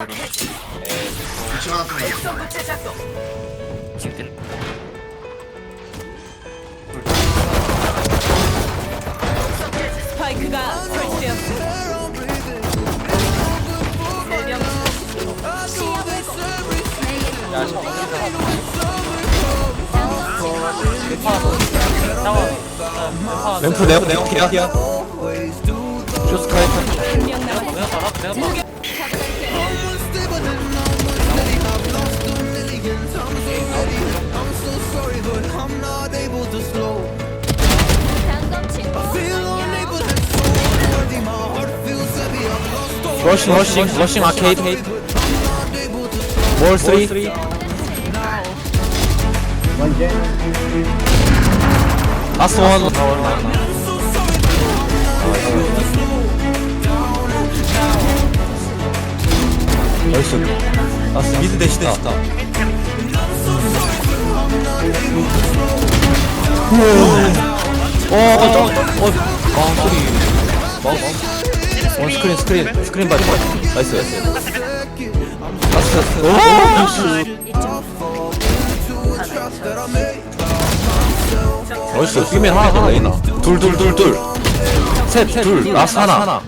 위치 스파이크가 설치되었습니다. 램프 내가 내가 기야 쇼스카이트 한명 남았습니다. 러싱 러싱 러싱 아케이드 월3 라스트 원 나이스 라스트 미드 대시 대시 다 어어어어 소리 마우스 원 스크린 스크린 스크린 바디 나이스 나이스. 오 나이스. 나이스. 삐맨 하나 더 레이나. 둘둘둘둘셋둘 라스트 하나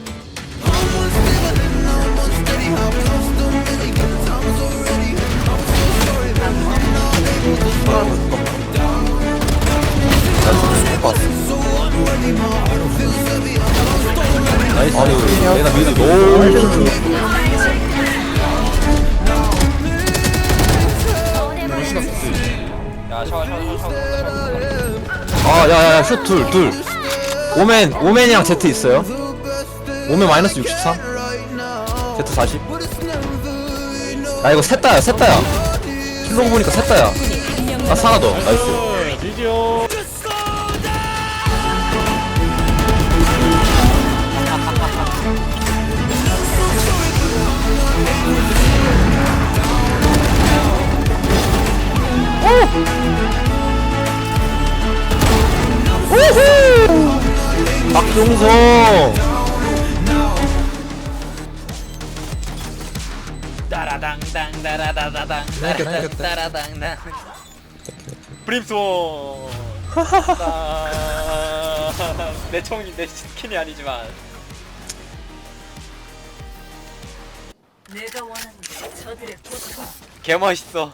나이스 미드 너무 아, 야, 야, 야, 슛 둘, 둘. 오멘, 오멘이랑 제트 있어요. 오멘 마이너스 63. 제트 40. 야, 이거 셋 다야, 셋 다야. 킬로그 보니까 셋 다야. 아, 하나 더. 나이스. 박종성! 따라당당 따라다다당 따라당당. 브림스톤 아, 내 총이 내 스킨이 아니지만. 내가 원하는 게 저들의 고통. 개 멋있어